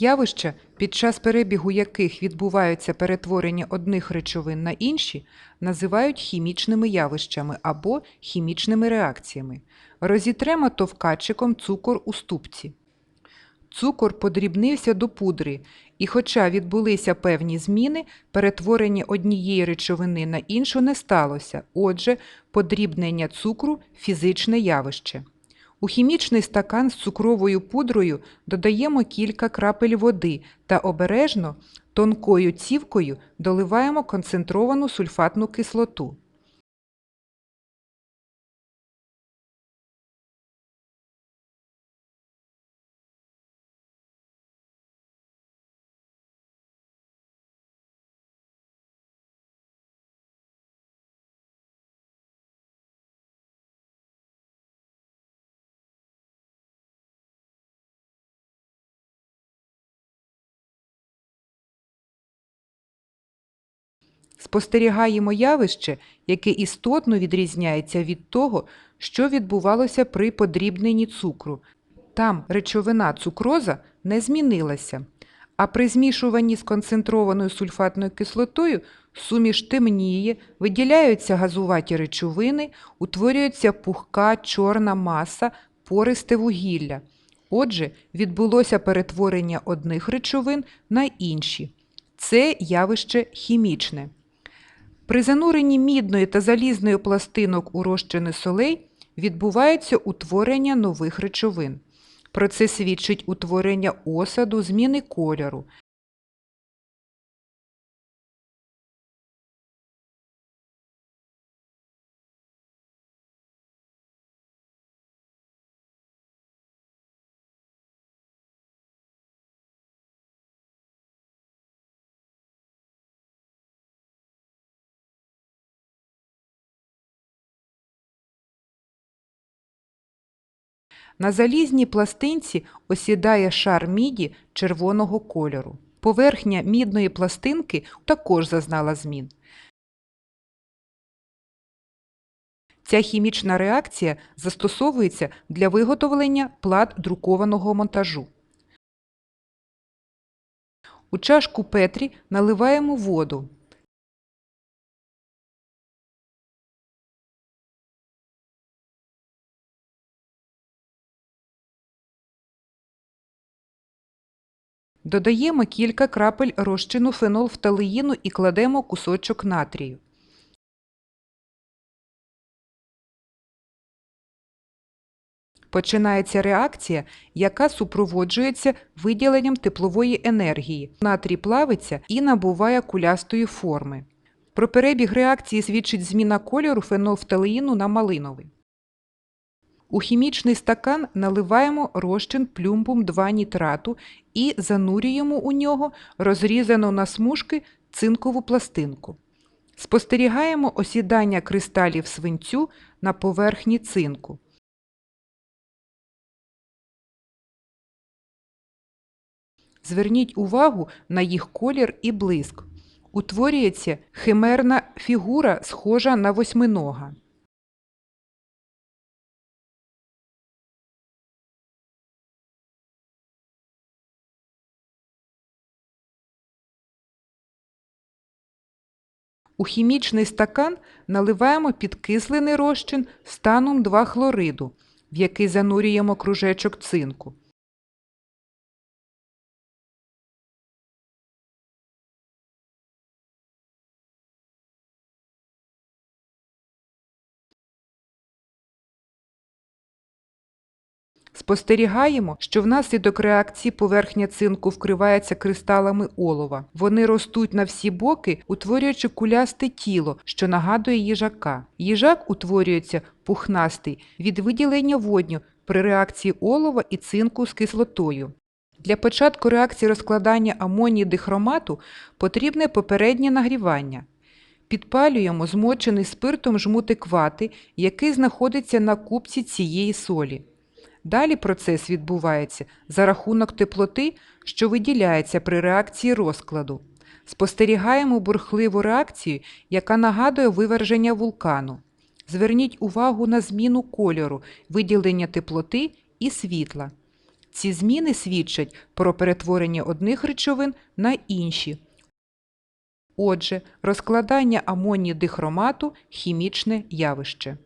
Явища, під час перебігу яких відбуваються перетворення одних речовин на інші, називають хімічними явищами або хімічними реакціями. Розітремо товкачиком цукор у ступці. Цукор подрібнився до пудри, і хоча відбулися певні зміни, перетворення однієї речовини на іншу не сталося. Отже, подрібнення цукру фізичне явище. У хімічний стакан з цукровою пудрою додаємо кілька крапель води та обережно тонкою цівкою доливаємо концентровану сульфатну кислоту. Спостерігаємо явище, яке істотно відрізняється від того, що відбувалося при подрібненні цукру. Там речовина цукроза не змінилася, а при змішуванні з концентрованою сульфатною кислотою суміш темніє, виділяються газуваті речовини, утворюється пухка чорна маса, пористе вугілля. Отже, відбулося перетворення одних речовин на інші. Це явище хімічне. При зануренні мідної та залізної пластинок у розчини солей відбувається утворення нових речовин. Про це свідчить утворення осаду, зміни кольору. На залізній пластинці осідає шар міді червоного кольору. Поверхня мідної пластинки також зазнала змін. Ця хімічна реакція застосовується для виготовлення плат друкованого монтажу. У чашку Петрі наливаємо воду. Додаємо кілька крапель розчину фенолфталеїну і кладемо кусочок натрію. Починається реакція, яка супроводжується виділенням теплової енергії. Натрій плавиться і набуває кулястої форми. Про перебіг реакції свідчить зміна кольору фенолфталеїну на малиновий. У хімічний стакан наливаємо розчин плюмбум 2 нітрату і занурюємо у нього розрізану на смужки цинкову пластинку. Спостерігаємо осідання кристалів свинцю на поверхні цинку. Зверніть увагу на їх колір і блиск. Утворюється химерна фігура, схожа на восьминога. У хімічний стакан наливаємо підкислений розчин станом 2 хлориду, в який занурюємо кружечок цинку. Спостерігаємо, що внаслідок реакції поверхня цинку вкривається кристалами олова. Вони ростуть на всі боки, утворюючи кулясте тіло, що нагадує їжака. Їжак утворюється пухнастий від виділення водню при реакції олова і цинку з кислотою. Для початку реакції розкладання амонії дихромату потрібне попереднє нагрівання. Підпалюємо змочений спиртом жмутик вати, який знаходиться на купці цієї солі. Далі процес відбувається за рахунок теплоти, що виділяється при реакції розкладу. Спостерігаємо бурхливу реакцію, яка нагадує виверження вулкану. Зверніть увагу на зміну кольору, виділення теплоти і світла. Ці зміни свідчать про перетворення одних речовин на інші. Отже, розкладання амонію дихромату – хімічне явище.